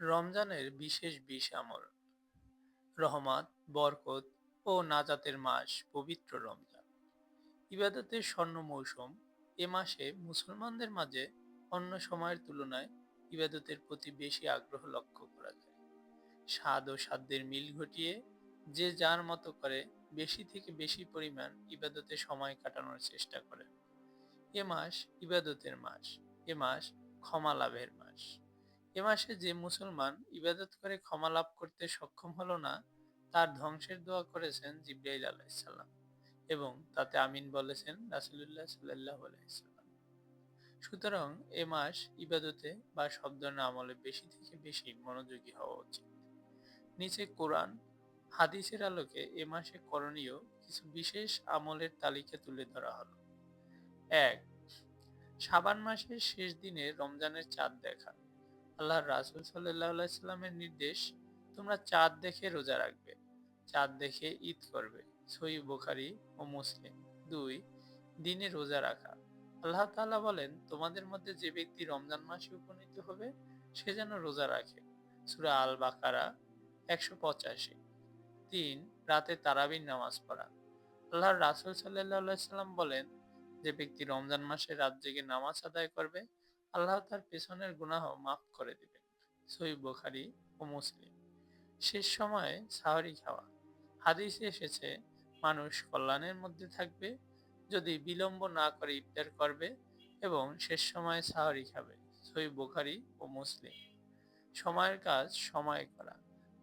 রমজানের বিশেষ বিশ আমল। রহমাত, বরকত ও নাজাতের মাস পবিত্র রমজান। ইবাদতের স্বর্ণ মৌসুম এ মাসে মুসলমানদের মাঝে অন্য সময়ের তুলনায় ইবাদতের প্রতি বেশি আগ্রহ লক্ষ্য করা যায়। স্বাদ ও সাধ্যের মিল ঘটিয়ে যে যার মতো করে বেশি থেকে বেশি পরিমাণ ইবাদতে সময় কাটানোর চেষ্টা করে এ মাস ইবাদতের মাস, এ মাস ক্ষমা লাভের মাস। এ মাসে যে মুসলমান ইবাদত করে ক্ষমা লাভ করতে সক্ষম হলো না, তার ধ্বংসের দোয়া করেছেন জিব্রাইল আলাইসাল্লাম এবং তাতে আমিন বলেছেন রাসুলুল্লাহ সাল্লাহ আলাইসাল্লাম সুতরাং এ মাস ইবাদতে বা শব্দ আমলে বেশি থেকে বেশি মনোযোগী হওয়া উচিত। নিচে কোরআন, হাদিসের আলোকে এ মাসে করণীয় কিছু বিশেষ আমলের তালিকা তুলে ধরা হলো। এক, সাবান মাসের শেষ দিনে রমজানের চাঁদ দেখা। আল্লাহ রাসুল সাল্লাহ সাল্লামের নির্দেশ, তোমরা চাঁদ দেখে রোজা রাখবে। চাঁদ দেখে ঈদ করবে। সই বোখারি ও মুসলিম। দুই, দিনে রোজা রাখা। আল্লাহ তাআলা বলেন, তোমাদের মধ্যে যে ব্যক্তি রমজান মাসে উপনীত হবে, সে যেন রোজা রাখে। সুরা আল বাকারা একশো পঁচাশি। তিন, রাতে তারাবির নামাজ পড়া। আল্লাহর রাসুল সাল্লাহ সাল্লাম বলেন, যে ব্যক্তি রমজান মাসে রাত জেগে নামাজ আদায় করবে আল্লাহ তার পেছনের গুনাহ মাফ করে দিবেন। সই বোখারি ও মুসলিম। শেষ সময়ে সাহরি খাওয়া। হাদিসে এসেছে, মানুষ কল্যাণের মধ্যে থাকবে, যদি বিলম্ব না করে ইফতার করবে এবং শেষ সময়ে সাহরি খাবে। সই বোখারি ও মুসলিম। সময়ের কাজ সময় করা।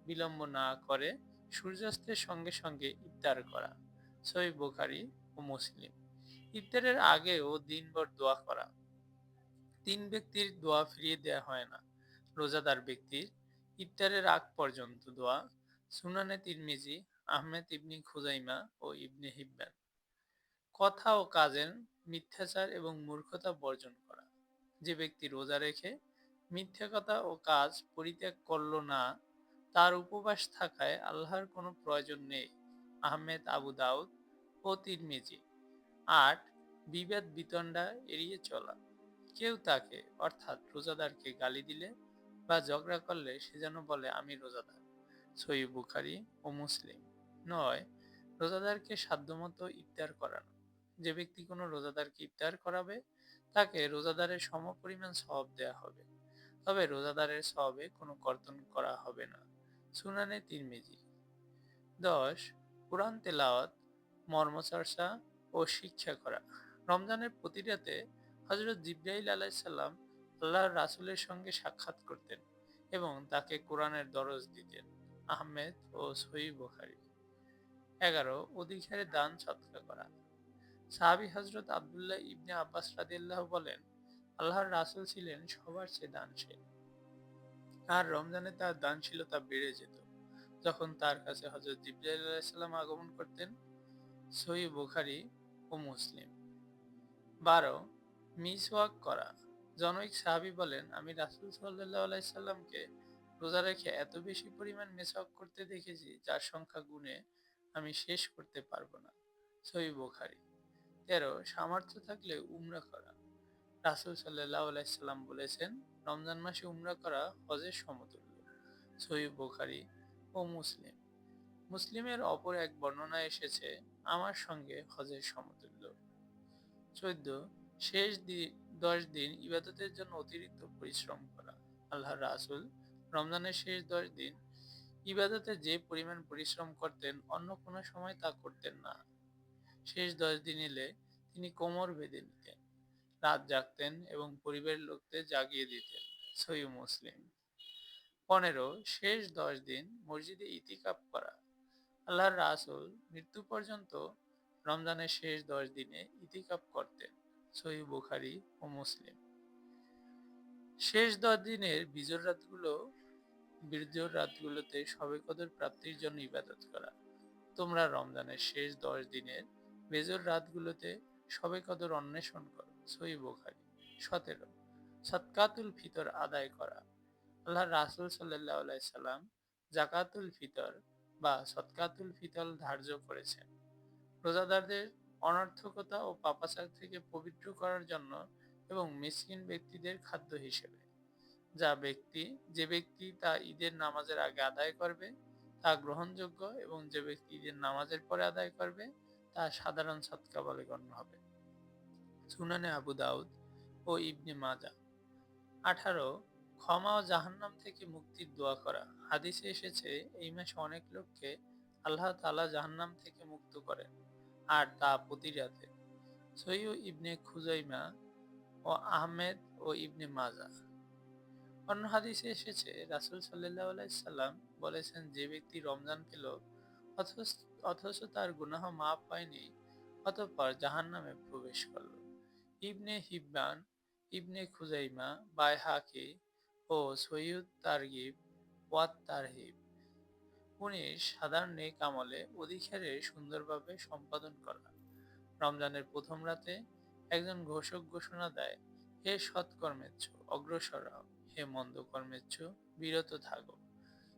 বিলম্ব না করে সূর্যাস্তের সঙ্গে সঙ্গে ইফতার করা। সই বোখারি ও মুসলিম। ইফতারের আগে ও দিনভর দোয়া করা। তিন ব্যক্তির দোয়া ফিরিয়ে দেয়া হয় না। রোজাদার ব্যক্তির ইফতারের আগ পর্যন্ত দোয়া সুনানে তিরমিজি, আহমেদ ইবনি খুজাইমা ও ইবনে হিব্বান। কথা ও কাজের মিথ্যাচার এবং মূর্খতা বর্জন করা। যে ব্যক্তি রোজা রেখে মিথ্যা কথা ও কাজ পরিত্যাগ করল না, তার উপবাস থাকায় আল্লাহর কোনো প্রয়োজন নেই। আহমেদ, আবু দাউদ ও তিরমিজি। আট, বিবাদ বিতণ্ডা এড়িয়ে চলা। কেউ তাকে, অর্থাৎ রোজাদারকে গালি দিলে বা ঝগড়া করলে সে যেন বলে, আমি রোজাদার। সই বুখারি ও মুসলিম। নয়, রোজাদারকে সাধ্যমতো ইফতার করানো। যে ব্যক্তি কোনো রোজাদারকে ইফতার করাবে, তাকে রোজাদারের সম পরিমাণ সব দেয়া হবে। তবে রোজাদারের সবে কোনো কর্তন করা হবে না। সুনানে তিরমিজি। দশ, কোরআন তেলাওয়াত, মর্মচর্চা ও শিক্ষা করা। রমজানের প্রতি রাতে হজরত জিব্রাইল আলাইসাল্লাম আল্লাহর রাসুলের সঙ্গে সাক্ষাৎ করতেন এবং তাকে কোরআনের দরজ দিতেন। আহমেদ ও সহি বোখারি। এগারো, অধিকারে দান সৎকা করা। সাহাবি হজরত আবদুল্লাহ ইবনে আব্বাস রাদিল্লাহ বলেন, আল্লাহর রাসুল ছিলেন সবার চেয়ে দানশীল। আর রমজানে তার দানশীলতা বেড়ে যেত। যখন তার কাছে হজরত জিব্রাইল আলাইসাল্লাম আগমন করতেন সহি বুখারি ও মুসলিম। বারো মিসওয়াক করা। জনৈক সাহাবি বলেন, আমি রাসুল সাল্লাহ আলাইসাল্লামকে রোজা রেখে এত বেশি পরিমাণ মেসওয়াক করতে দেখেছি, যার সংখ্যা গুণে আমি শেষ করতে পারব না। সহি বোখারি। তেরো, সামর্থ্য থাকলে উমরা করা। রাসুল সাল্লাহ আলাইসাল্লাম বলেছেন, রমজান মাসে উমরা করা হজের সমতুল্য। সহি বোখারি ও মুসলিম। মুসলিমের অপর এক বর্ণনা এসেছে, আমার সঙ্গে হজের সমতুল্য। চোদ্দ শেষ দশ দিন ইবাদতের জন্য অতিরিক্ত পরিশ্রম করা। আল্লাহ রাসুল রমজানের শেষ দশ দিন ইবাদতে যে পরিমাণ পরিশ্রম করতেন, অন্য কোনো সময় তা করতেন না। শেষ দশ দিন এলে তিনি কোমর বেঁধে নিতেন, রাত জাগতেন এবং পরিবারের লোকদের জাগিয়ে দিতেন সই মুসলিম। পনেরো, শেষ দশ দিন মসজিদে ইতিকাপ করা। আল্লাহর রাসুল মৃত্যু পর্যন্ত রমজানের শেষ দশ দিনে ইতিকাপ করতেন। সহি বুখারি ও মুসলিম। শেষ দশ দিনের বিজর রাতগুলো বিজর রাতগুলোতে সবে কদর প্রাপ্তির জন্য ইবাদত করা। তোমরা রমজানের শেষ দশ দিনের বেজর রাতগুলোতে সবে কদর অন্বেষণ করো, সহি বুখারি, সতেরো। সৎকাতুল ফিতর আদায় করা। আল্লাহ রাসুল সাল্লাহ সাল্লাম জাকাতুল ফিতর বা সৎকাতুল ফিতর ধার্য করেছেন। রোজাদারদের অনর্থকতা ও পাপাচার থেকে পবিত্র করার জন্য এবং মিসকিন ব্যক্তিদের খাদ্য হিসেবে। যা ব্যক্তি, যে ব্যক্তি তা ঈদের নামাজের আগে আদায় করবে, তা গ্রহণযোগ্য এবং যে ব্যক্তি ঈদের নামাজের পরে আদায় করবে, তা সাধারণ সৎকা বলে গণ্য হবে। সুনানে আবু দাউদ ও ইবনে মাজা। আঠারো, ক্ষমা ও জাহান্নাম থেকে মুক্তির দোয়া করা। হাদিসে এসেছে, এই মাসে অনেক লোককে আল্লাহ তালা জাহান্নাম থেকে মুক্ত করেন। আর তা প্রতি রাতে। সৈয় ইবনে খুজাইমা ও আহমেদ ও ইবনে মাজা। অন্য হাদিসে এসেছে, রাসুল সাল্লাহ আলাইসাল্লাম বলেছেন, যে ব্যক্তি রমজান পেল অথচ অথচ তার গুনাহ মাফ পায়নি অতঃপর জাহান নামে প্রবেশ করল। Ibn Hibban, Ibn Khuzaima, Bayhaqi ও সৈয়দ তারগিব ওয়াত তারহিব উনিশ সাধারণ নেক আমলে অধিকারে সুন্দরভাবে সম্পাদন করা। রমজানের প্রথম রাতে একজন ঘোষক ঘোষণা দেয়, হে সৎকর্মেচ্ছ, অগ্রসর হে মন্দ কর্মেচ্ছ বিরত থাকো।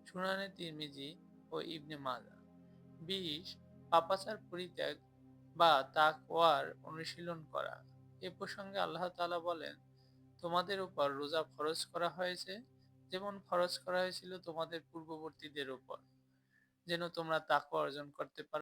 সুনানে তিরমিজি ও ইবনে মাজা বিশ, পাপাচার পরিত্যাগ বা তাকওয়ার অনুশীলন করা। এ প্রসঙ্গে আল্লাহ তাআলা বলেন, তোমাদের উপর রোজা ফরজ করা হয়েছে, যেমন ফরজ করা হয়েছিল তোমাদের পূর্ববর্তীদের উপর। যেন তোমরা তাকওয়া অর্জন করতে পারো।